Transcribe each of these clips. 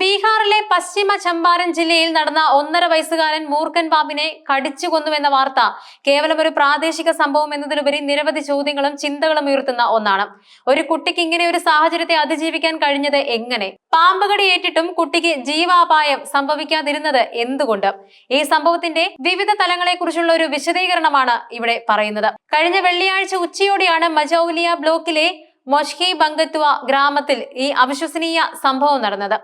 ബീഹാറിലെ പശ്ചിമ ചമ്പാരൻ ജില്ലയിൽ നടന്ന ഒന്നര വയസ്സുകാരൻ മൂർഖൻ പാമ്പിനെ കടിച്ചു കൊന്നുവെന്ന വാർത്ത കേവലം ഒരു പ്രാദേശിക സംഭവം എന്നതിലുപരി നിരവധി ചോദ്യങ്ങളും ചിന്തകളും ഉയർത്തുന്ന ഒന്നാണ്. ഒരു കുട്ടിക്ക് ഇങ്ങനെ ഒരു സാഹചര്യത്തെ അതിജീവിക്കാൻ കഴിഞ്ഞത് എങ്ങനെ? പാമ്പുകടി ഏറ്റിട്ടും കുട്ടിക്ക് ജീവാപായം സംഭവിക്കാതിരുന്നത് എന്തുകൊണ്ട്? ഈ സംഭവത്തിന്റെ വിവിധ തലങ്ങളെക്കുറിച്ചുള്ള ഒരു വിശദീകരണമാണ് ഇവിടെ പറയുന്നത്. കഴിഞ്ഞ വെള്ളിയാഴ്ച ഉച്ചയോടെയാണ് മജൌലിയ ബ്ലോക്കിലെ മൊഷ്കി ബങ്കത്തുവ ഗ്രാമത്തിൽ ഈ അവിശ്വസനീയ സംഭവം നടന്നത്.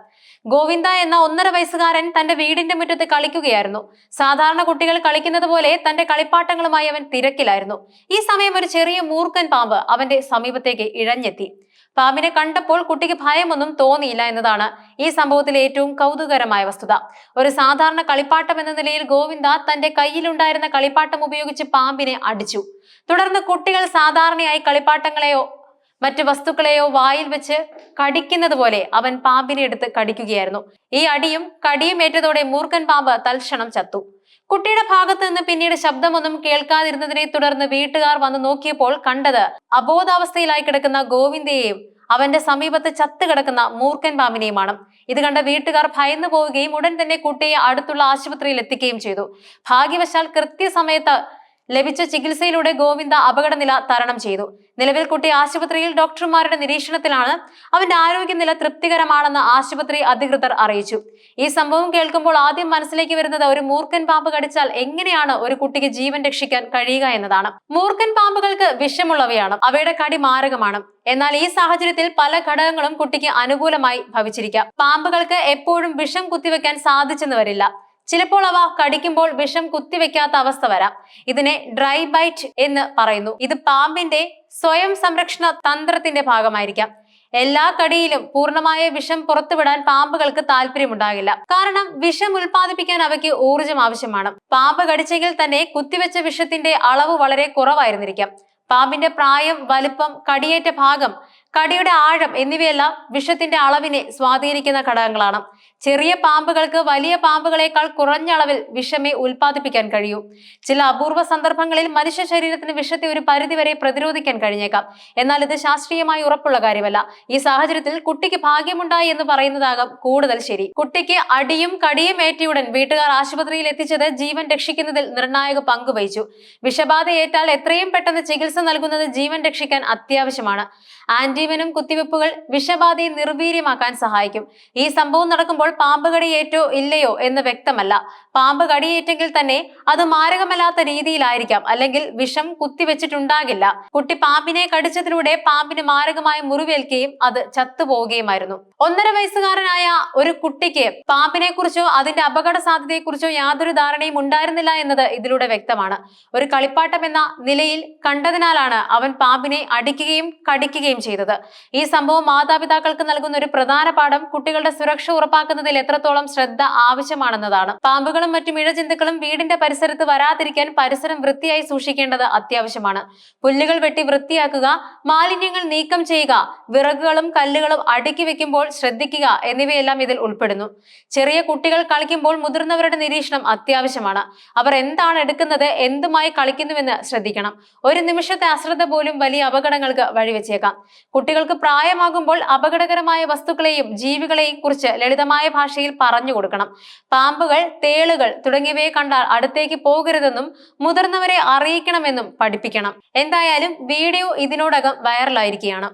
ഗോവിന്ദ എന്ന ഒന്നര വയസ്സുകാരൻ തന്റെ വീടിന്റെ മുറ്റത്ത് കളിക്കുകയായിരുന്നു. സാധാരണ കുട്ടികൾ കളിക്കുന്നത് പോലെ തന്റെ കളിപ്പാട്ടങ്ങളുമായി അവൻ തിരക്കിലായിരുന്നു. ഈ സമയം ഒരു ചെറിയ മൂർഖൻ പാമ്പ് അവന്റെ സമീപത്തേക്ക് ഇഴഞ്ഞെത്തി. പാമ്പിനെ കണ്ടപ്പോൾ കുട്ടിക്ക് ഭയമൊന്നും തോന്നിയില്ല എന്നതാണ് ഈ സംഭവത്തിലെ ഏറ്റവും കൗതുകരമായ വസ്തുത. ഒരു സാധാരണ കളിപ്പാട്ടം എന്ന നിലയിൽ ഗോവിന്ദ തന്റെ കയ്യിലുണ്ടായിരുന്ന കളിപ്പാട്ടം ഉപയോഗിച്ച് പാമ്പിനെ അടിച്ചു. തുടർന്ന് കുട്ടികൾ സാധാരണയായി കളിപ്പാട്ടങ്ങളെയോ മറ്റു വസ്തുക്കളെയോ വായിൽ വെച്ച് കടിക്കുന്നത് പോലെ അവൻ പാമ്പിനെ എടുത്ത് കടിക്കുകയായിരുന്നു. ഈ അടിയും കടിയും ഏറ്റതോടെ മൂർഖൻ പാമ്പ് തൽക്ഷണം ചത്തു. കുട്ടിയുടെ ഭാഗത്ത് നിന്ന് പിന്നീട് ശബ്ദമൊന്നും കേൾക്കാതിരുന്നതിനെ തുടർന്ന് വീട്ടുകാർ വന്ന് നോക്കിയപ്പോൾ കണ്ടത് അബോധാവസ്ഥയിലായി കിടക്കുന്ന ഗോവിന്ദയെയും അവന്റെ സമീപത്ത് ചത്തു കിടക്കുന്ന മൂർഖൻ പാമ്പിനെയുമാണ്. ഇത് കണ്ട വീട്ടുകാർ ഭയന്നു പോവുകയും ഉടൻ തന്നെ കുട്ടിയെ അടുത്തുള്ള ആശുപത്രിയിൽ എത്തിക്കുകയും ചെയ്തു. ഭാഗ്യവശാൽ കൃത്യസമയത്ത് ലഭിച്ച ചികിത്സയിലൂടെ ഗോവിന്ദ അപകടനില തരണം ചെയ്തു. നിലവിൽ കുട്ടി ആശുപത്രിയിൽ ഡോക്ടർമാരുടെ നിരീക്ഷണത്തിലാണ്. അവന്റെ ആരോഗ്യനില തൃപ്തികരമാണെന്ന് ആശുപത്രി അധികൃതർ അറിയിച്ചു. ഈ സംഭവം കേൾക്കുമ്പോൾ ആദ്യം മനസ്സിലേക്ക് വരുന്നത് ഒരു മൂർഖൻ പാമ്പ് കടിച്ചാൽ എങ്ങനെയാണ് ഒരു കുട്ടിക്ക് ജീവൻ രക്ഷിക്കാൻ കഴിയുക എന്നതാണ്. മൂർഖൻ പാമ്പുകൾക്ക് വിഷമുള്ളവയാണ്. അവയുടെ കടി മാരകമാണ്. എന്നാൽ ഈ സാഹചര്യത്തിൽ പല ഘടകങ്ങളും കുട്ടിക്ക് അനുകൂലമായി ഭവിച്ചിരിക്കാം. പാമ്പുകൾക്ക് എപ്പോഴും വിഷം കുത്തിവെക്കാൻ സാധിച്ചെന്ന് വരില്ല. ചിലപ്പോൾ അവ കടിക്കുമ്പോൾ വിഷം കുത്തിവെക്കാത്ത അവസ്ഥ വരാം. ഇതിനെ ഡ്രൈ ബൈറ്റ് എന്ന് പറയുന്നു. ഇത് പാമ്പിന്റെ സ്വയം സംരക്ഷണ തന്ത്രത്തിന്റെ ഭാഗമായിരിക്കാം. എല്ലാ കടിയിലും പൂർണമായ വിഷം പുറത്തുവിടാൻ പാമ്പുകൾക്ക് താല്പര്യമുണ്ടാകില്ല. കാരണം വിഷം ഉൽപ്പാദിപ്പിക്കാൻ അവയ്ക്ക് ഊർജം ആവശ്യമാണ്. പാമ്പ് കടിച്ചെങ്കിൽ തന്നെ കുത്തിവെച്ച വിഷത്തിന്റെ അളവ് വളരെ കുറവായിരുന്നിരിക്കാം. പാമ്പിന്റെ പ്രായം വലുപ്പം കടിയേറ്റ ഭാഗം കടിയുടെ ആഴം എന്നിവയെല്ലാം വിഷത്തിന്റെ അളവിനെ സ്വാധീനിക്കുന്ന ഘടകങ്ങളാണ്. ചെറിയ പാമ്പുകൾക്ക് വലിയ പാമ്പുകളേക്കാൾ കുറഞ്ഞ അളവിൽ വിഷമേ ഉൽപ്പാദിപ്പിക്കാൻ കഴിയൂ. ചില അപൂർവ സന്ദർഭങ്ങളിൽ മനുഷ്യ ശരീരത്തിന് വിഷത്തെ ഒരു പരിധിവരെ പ്രതിരോധിക്കാൻ കഴിഞ്ഞേക്കാം. എന്നാൽ ഇത് ശാസ്ത്രീയമായി ഉറപ്പുള്ള കാര്യമല്ല. ഈ സാഹചര്യത്തിൽ കുട്ടിക്ക് ഭാഗ്യമുണ്ടായി എന്ന് പറയുന്നതാകാം കൂടുതൽ ശരി. കുട്ടിക്ക് അടിയും കടിയും ഏറ്റിയുടൻ വീട്ടുകാർ ആശുപത്രിയിൽ എത്തിച്ചത് ജീവൻ രക്ഷിക്കുന്നതിൽ നിർണായക പങ്ക് വഹിച്ചു. വിഷബാധ ഏറ്റാൽ എത്രയും പെട്ടെന്ന് ചികിത്സ നൽകുന്നത് ജീവൻ രക്ഷിക്കാൻ അത്യാവശ്യമാണ്. ആന്റിവനും കുത്തിവെപ്പുകൾ വിഷബാധയെ നിർവീര്യമാക്കാൻ സഹായിക്കും. ഈ സംഭവം നടക്കുമ്പോൾ പാമ്പ് കടിയേറ്റോ ഇല്ലയോ എന്ന് വ്യക്തമല്ല. പാമ്പ് കടിയേറ്റെങ്കിൽ തന്നെ അത് മാരകമല്ലാത്ത രീതിയിലായിരിക്കാം. അല്ലെങ്കിൽ വിഷം കുത്തിവെച്ചിട്ടുണ്ടാകില്ല. കുട്ടി പാമ്പിനെ കടിച്ചതിലൂടെ പാമ്പിന് മാരകമായ മുറിവേൽക്കുകയും അത് ചത്തുപോവുകയുമായിരുന്നു. ഒന്നര വയസ്സുകാരനായ ഒരു കുട്ടിക്ക് പാമ്പിനെ കുറിച്ചോ അതിന്റെ അപകട സാധ്യതയെക്കുറിച്ചോ യാതൊരു ധാരണയും ഉണ്ടായിരുന്നില്ല എന്നത് ഇതിലൂടെ വ്യക്തമാണ്. ഒരു കളിപ്പാട്ടം എന്ന നിലയിൽ കണ്ടതിനാലാണ് അവൻ പാമ്പിനെ അടിക്കുകയും കടിക്കുകയും ചെയ്തത്. ഈ സംഭവം മാതാപിതാക്കൾക്ക് നൽകുന്ന ഒരു പ്രധാന പാഠം കുട്ടികളുടെ സുരക്ഷ ഉറപ്പാക്കുന്നതിൽ എത്രത്തോളം ശ്രദ്ധ ആവശ്യമാണെന്നതാണ്. പാമ്പുകളും മറ്റു ഇഴജന്തുക്കളും വീടിന്റെ പരിസരത്ത് വരാതിരിക്കാൻ പരിസരം വൃത്തിയായി സൂക്ഷിക്കേണ്ടത് അത്യാവശ്യമാണ്. പുല്ലുകൾ വെട്ടി വൃത്തിയാക്കുക മാലിന്യങ്ങൾ നീക്കം ചെയ്യുക വിറകുകളും കല്ലുകളും അടുക്കി വെക്കുമ്പോൾ ശ്രദ്ധിക്കുക എന്നിവയെല്ലാം ഇതിൽ ഉൾപ്പെടുന്നു. ചെറിയ കുട്ടികൾ കളിക്കുമ്പോൾ മുതിർന്നവരുടെ നിരീക്ഷണം അത്യാവശ്യമാണ്. അവർ എന്താണ് എടുക്കുന്നത് എന്തുമായി കളിക്കുന്നുവെന്ന് ശ്രദ്ധിക്കണം. ഒരു നിമിഷത്തെ അശ്രദ്ധ പോലും വലിയ അപകടങ്ങൾക്ക് വഴിവെച്ചേക്കാം. കുട്ടികൾക്ക് പ്രായമാകുമ്പോൾ അപകടകരമായ വസ്തുക്കളെയും ജീവികളെയും കുറിച്ച് ലളിതമായ ഭാഷയിൽ പറഞ്ഞു കൊടുക്കണം. പാമ്പുകൾ തേളുകൾ തുടങ്ങിയവയെ കണ്ടാൽ അടുത്തേക്ക് പോകരുതെന്നും മുതിർന്നവരെ അറിയിക്കണമെന്നും പഠിപ്പിക്കണം. എന്തായാലും വീഡിയോ ഇതിനോടകം വൈറലായിരിക്കുകയാണ്